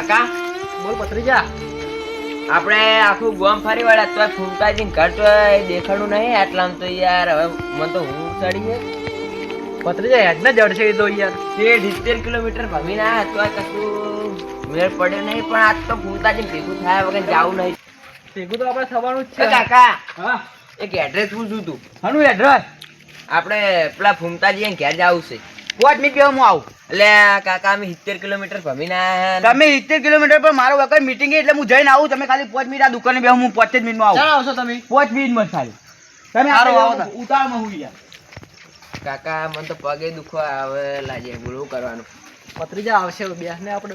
કાકા. બોલ પત્રીજા આપણે આખું ગોમ ફરી વળ્યા તો ફૂંકાજી ઘર તો દેખાડું નહીં એટલા તો યાર હવે મને તો હું ચડી છે પત્રીજા હેડ ને જડશે એ તો યાર. તે સિત્તેર કિલોમીટર ભમીને આવ્યા તો કશું મેળ પડ્યો નહીં પણ આજ તો ફૂંકાજી ભેગું થયા વગર જાવું નહીં. ભેગું તો આપણે થવાનું જ છે. કાકા હા. એક એડ્રેસ પૂછ્યું તું. હનું એડ્રેસ આપણે પેલા ફૂમતાજી ઘેર જવું છે. પાંચ મિનિટ બેહો હું આવું. એટલે કાકા અમે સિત્તેર કિલોમીટર ભમીને આવ્યા તમે સિત્તેર કિલોમીટર પર મારો વખત મીટિંગ એટલે હું જઈને આવું. તમે ખાલી પાંચ મિનિટ આ દુકાને બેહો હું પાંચ જ મિનિટમાં આવું. આવશો તમે. પાંચ મિનિટમાં ખાલી. તમે આવો આવો તો. હું યાર. કાકા મને તો પગે દુખો આવે લાગે બોલું કરવાનું. પત્રીજા આવશે બેસ ને આપણે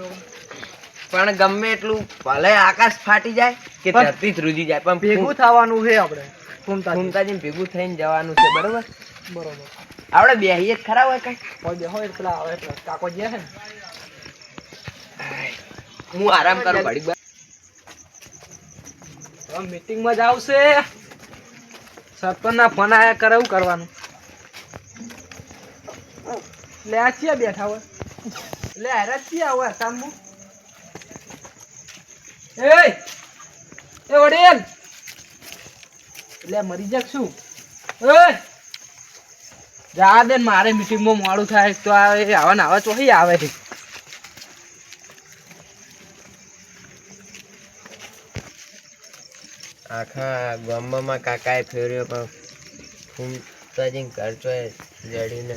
પણ ગમે એટલું ભલે આકાશ ફાટી જાય કે ધરતી ધ્રુજી જાય પણ ભેગું થવાનું છે આપણે. ઘૂમતા ફૂમતાજી ભેગું થઈને જવાનું છે બરોબર? બરોબર. આપણે બેહીએ જ ખરા હોય કઈ કોઈ બે હોય પેલા આવે કાકો જે છે ને. હું આરામ કરું ઘડીક મીટિંગ મીટિંગમાં જ આવશે. સરપંચના ફોન આયા કરે એવું કરવાનું? લે આ છીએ બેઠા હોય. લે હેરા છીએ હોય સામુ એ એ વડેલ. લે મરી જાક શું એ જા દે મારે મીટિંગમાં મોડું થાય તો આવે આવા ને આવા ચોહી આવે છે. આખા ગામમાં કાકાએ ફેર્યો પણ ફૂમતાજી કરતો તો જડીને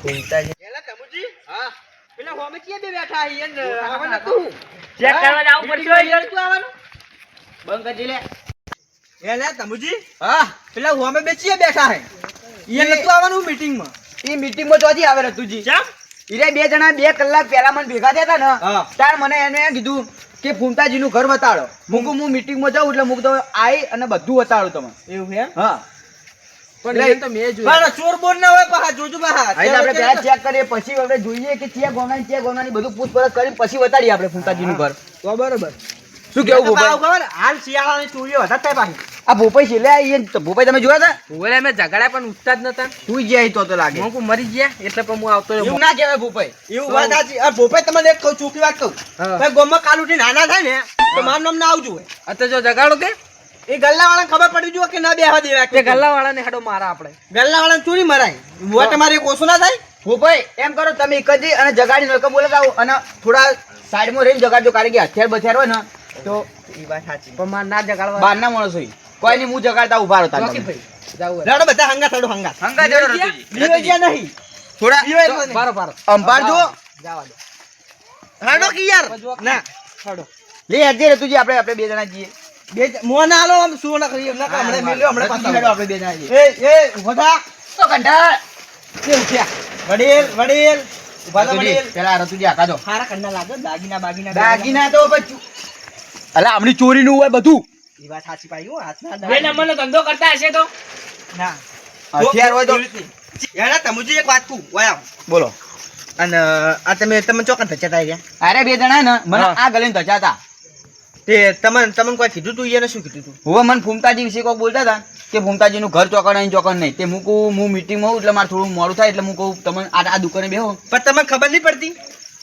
ફૂમતાજી પેલા હોમે કે બે બેઠા અહીંયા ને આવવાના તું ચેક કરવા જવું પડશે યાર. તું આવવાનું? બંધ કરી લે. એ લે તમુજી હા. પેલા હોમે બે ચિયા બેઠા હે. એ નતું આવવાનું મીટિંગ એ ઈ મીટિંગમાં ચોથી આવે રતુજી કેમ? ઈરે બે જણા બે કલાક પહેલા મને ભેગા થયા હતા ને તાર મને એને કીધું કે ફૂમતાજી નું ઘર બતાડો મૂકું હું મીટિંગમાં જાઉં એટલે મૂક તો આઈ અને બધું બતાડો તમે એવું હે હા. પણ તો મેં જોયું. ચોર બોર ના હોય પાછા જોજો પાછા. આપણે પહેલા ચેક કરીએ પછી આપણે જોઈએ કે ચેક ગોનાની ચેક ગોનાની બધું પૂછપરછ કરી પછી બતાડીએ આપણે ફૂમતાજી નું ઘર. તો બરોબર. શું કેવું ખબર હાલ શિયાળાની ચોરીઓ હતા થાય પાછી. આ ભોપાઈ છે લે ભોપાઈ તમે જોયા હતા ઓલે મેં ઝઘડા પણ ઉઠતા જ નતા. તું જ્યાં તો તો લાગે. હું મરી ગયા એટલે પણ હું આવતો એવું ના કહેવાય ભોપાઈ. એવું વાત સાચી. આ ભોપાઈ તમને એક કહું ચોખ્ખી વાત કહું. ભાઈ ગોમાં કાલ ઉઠી નાના થાય ને તો મારું નામ ના આવજો અત્યારે જો જગાડો કે? એ ગલ્લા વાળાને ખબર પડી જુઓ કે ના બેહવા દેવા કે ગલ્લા વાળા ને હેડો મારા આપણે. ગલ્લા વાળાને ચોરી મરાય વોટ તમારે ઓછું ના થાય. ભોપાઈ એમ કરો તમે એક જ અને જગાડી નળકો બોલે આવો અને થોડા સાઈડમાં રહીને જગાડજો. કારણ કે હથિયાર બથિયાર હોય ને તો એ વાત સાચી. પણ માર ના જગાડવા. બહારના માણસો હોય. કોઈ ની હું જગાડતા ઊભા રહો. ભાઈ બધા હંગા થડો હંગા હંગા જડો રતુજી. બીજો નહીં. થોડા પારો બારો અંબાર જો. જાવા દો હાડો કી યાર. ના. હેડો. લે આજે રતુજી આપણે આપણે બે જણા જઈએ બે મોં ના આલો આમ શું ના કરીએ એમના કામ હમણાં મેલ્યો હમણે પાછા હેડો આપણે બે જણા જઈએ એ એ ઊભા થા. તો કંઢા કે ઉઠ્યા. વડીલ વડીલ. ઊભા થા વડીલ. પેલા રતુજી આકા દો. હારા કન્ના લાગે દાગીના બાગીના દાગીના તો પછી અલા આમની ચોરીનું હોય બધું. એ વાત સાચી પાઈ હો હાથના બે દાગીના. નંબરનો ધંધો કરતા હશે તો? ના. હથિયાર હોય તો યાર તમુજી એક વાત કહું વાયા બોલો. અને આ તમે તમે ચોકન ધચતા ગયા અરે બે જણા ને મને આ ગલીને ધચાતા તે. તમને તમને કોઈ કીધું તું એને શું કીધું તું? હવે મને ફૂમતાજી વિશે કોઈ બોલતા હતા કે ફૂમતાજીનું ઘર ચોકડ અહીં ચોકડ નહીં. તે હું કહું હું મિટિંગમાં હોઉં એટલે મારે થોડું મોડું થાય એટલે હું કહું તમે આ આ દુકાને બેહો. પણ તમને ખબર નહીં પડતી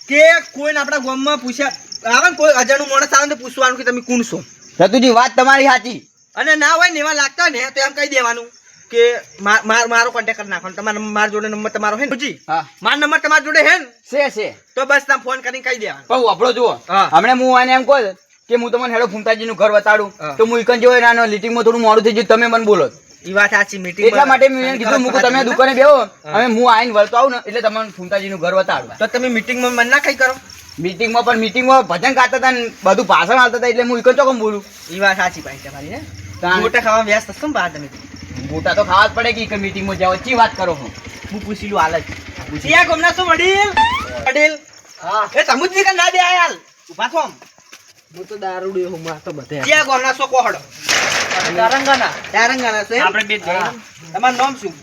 કે કોઈને આપણા ગામમાં પૂછ્યા આવે ને કોઈ અજાણું માણસ આવે ને પૂછવાનું કે તમે કોણ છો? રતુજી વાત તમારી સાચી. અને ના હોય ને એવા લાગતા હોય ને તો એમ કહી દેવાનું કે માર- કોન્ટેક્ટ કરી નાખવાનો. તમારો મારા જોડે નંબર તમારો હે ને જી હા. મારો નંબર તમારા જોડે હે ને? છે છે. તો બસ તમે ફોન કરીને કહી દેવાનું. પણ આપણો જુઓ. હમણે હું આને એમ કહું કે હું તમને હેડો ફૂમતાજીનું ઘર બતાડું. તો હું ઇકન ના નાનો લીટિંગમાં થોડું મોડું થઈ ગયું તમે મને બોલો. એ વાત સાચી મીટિંગ એટલા માટે મેં કીધું મૂકું તમે દુકાને બેહો. હવે હું આઈને વળતો આવું ને એટલે તમને ફૂમતાજીનું ઘર બતાડું તો તમે મીટિંગમાં મન ના કઈ કરો? મીટિંગમાં પણ મીટિંગમાં ભજન ગાતા હતા ને બધું ભાષણ આવતા હતા એટલે હું ઇકન ચોકમ બોલું. એ વાત સાચી ભાઈ તમારી ને. મોટા ખાવા વ્યસ્ત હશો ને બહાર તમે. મોટા તો ખાવા જ પડે કે ઇકન મીટિંગમાં જાવ ચી વાત કરો હું હું પૂછી લઉં હાલ જ. ત્યાં ગમના શું વડીલ? વડીલ? હા. એ તમુજી કે ના દે હાલ. ઊભા છો હું તો દારૂડી હું માર તો બધે ત્યાં ગમના છો કોહડો? તારંગાના. ત્યારંગાના છે આપણે બે તમારું નામ શું?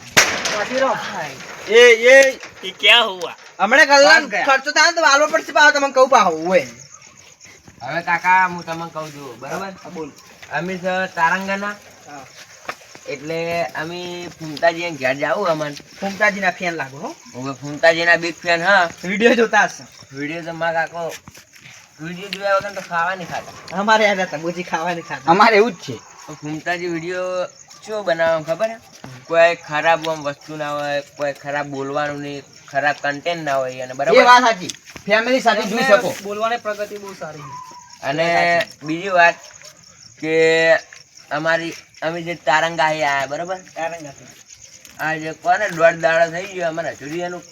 એ એ એ એ હમણાં કલાક ખર્ચો થાય તો વાલવો પડશે પાછો તમને કહું પાહો હોય. હવે કાકા હું તમને કહું છું બરાબર? બોલ. અમે તારંગાના. એટલે અમે ફૂમતાજી ઘેર જાવું ફૂમતાજી ના ફેન લાગો હો. હવે ફૂમતાજીના બિગ ફેન હા. વીડિયો જોતા હશે. વીડિયો તો મારા કાકો વીડિયો જોયા વગર તો ખાવા નહીં ખાતા. અમારે યાદ હતા બોજી ખાવાની ખાતા. અમારે એવું જ છે. ફૂમતાજી વીડિયો શું બનાવવાનું ખબર હે કોઈ ખરાબ આમ વસ્તુ ના હોય કોઈ ખરાબ બોલવાનું નહીં. ખરાબ કન્ટેન્ટ ના હોય અને એ વાત સાચી. ફેમિલી સાથે જોઈ શકો. બોલવાની પ્રગતિ બહુ સારી અને બીજી વાત કે અમારી અમે જે તારંગાહી આયા બરાબર? આ જે કોને દોઢ દાડા થઈ ગયો અમારા ચુરિયાનું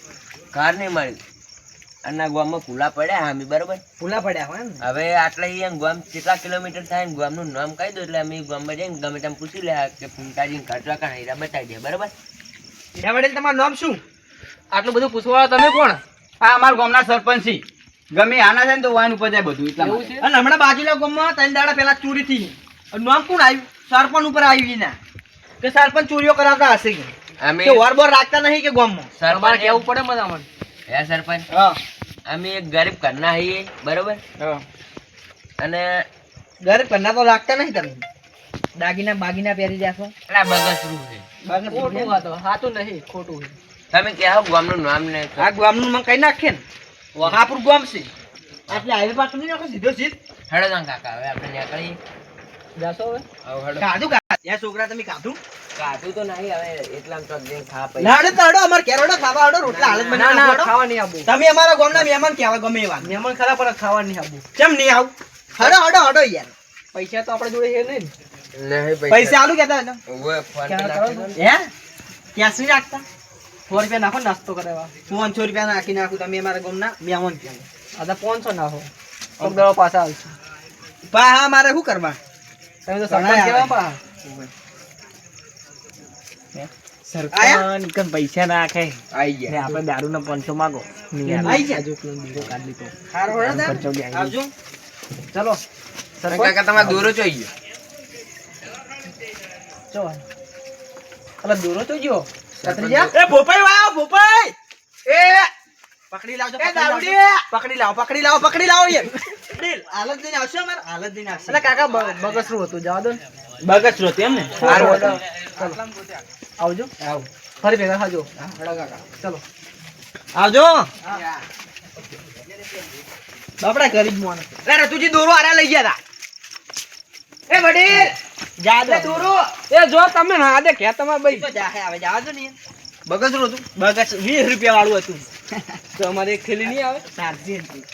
ઘર નહીં મળ્યું. અને ગામમાં ફૂલા પડ્યા અમે બરાબર? ફૂલા પડ્યા હોય હવે આટલા અહીંયા ગામ કેટલા કિલોમીટર થાય ને ગામનું નામ કહી દો એટલે અમે ગામમાં જઈને ગમે તેમ પૂછી લે કે ફૂંકાજી ખર્ચવા હીરા બતાવી દે બરાબર? તમારું નામ શું? આટલું બધું પૂછવા તમે કોણ? આ અમારા ગામના સરપંચ છે. ગમે આના છે ને તો વાન ઉપર જાય બધું એટલા માટે. અને હમણાં બાજુના ગામમાં ત્રણ દાડા પહેલા ચોરી થઈ અને નામ કોણ આવ્યું? સરપંચ ઉપર આવી ના. કે સરપંચ ચોરીઓ કરાવતા હશે કે? અમે કે વર બોર રાખતા નહીં કે ગામમાં? તમારે સરપંચ કેવું પડે મને? અમને હે સરપંચ? હા. અમે એક ગરીબ ઘરના છીએ બરાબર? અને ઘરે પન્ના તો રાખતા નહીં તમે. દાગીના બાગીના પહેરી જાશો. એટલા બગસરું છે. ખોટું વાત. સાચું નહીં ખોટું છે. તમે કહો ગામનું નામ ને આ ગામનું મને કઈ નાખે ને? વહાપુર ગામ છે. એટલે હાઈવે પાછું નહીં નાખે સીધો સીધ. હેડો જાણ કાકા હવે આપણે નીકળીએ જાશો હવે? હવે હેડો. કાધું કાધું ત્યાં છોકરા તમે કાધું કાધું તો નહીં હવે એટલા તો જઈને ખા પૈસા. લાડો તો હડો અમાર કેરોડા ખાવા હડો રોટલા હાલત ના ના ખાવા નહીં આવું તમે અમારા ગામના મહેમાન કેવા ગમે એવા. મહેમાન ખરા પણ ખાવા નહીં આવું કેમ નહીં આવું? હડો હડો હડો યાર. પૈસા તો આપણે જોડે છે નહીં ને. નહીં પૈસા. આલુ કેતા ને. હે? ક્યાં સુધી રાખતા? સો રૂપિયા નાખો નાસ્તો કરાવવા. પાંચસો રૂપિયા નાખી નાખું તમે અમારા ગામના મહેમાન કે આ પાંચસો નાખો. અમદાવાદ પાછા આવશે. પા હા મારે શું કરવા? તમે તો સરપંચ કેવા આવે. પા? પૈસા નાખે. આઈ ગયા. આપણે દારૂ ના પાંચસો માગો. આઈ ગયા? આવજો. ચલો. અને કાકા તમારે દોરો ચોઈ ગયો. ચલો. અલા દૂરો તો ગયો? એ ભોપાઈ વાયો ભોપાઈ! એ! પકડી લાવજો પકડી લાવો પકડી લાવો પકડી લાવો યાર પકડી. હાલત દઈને આવશે અમારે? હાલત દઈને આવશે. અલા કાકા બગસરું હતું જવા દો ને. બગસ રો તેમ ને સારું હતું. આવજો. ફરી ભેગા થાજો. ચલો. આવજો. બાપડા કરી જ મોને. અરે રતુજી દોરો આરા લઈ ગયા હતા એ વડીલ! જા એ એ જો તમે ના દે કે તમારે ને. યાર. બગસરું હતું. બગસ વીસ રૂપિયા વાળું હતું. તો અમારે એક થેલી નહીં આવે? સારજી હતી.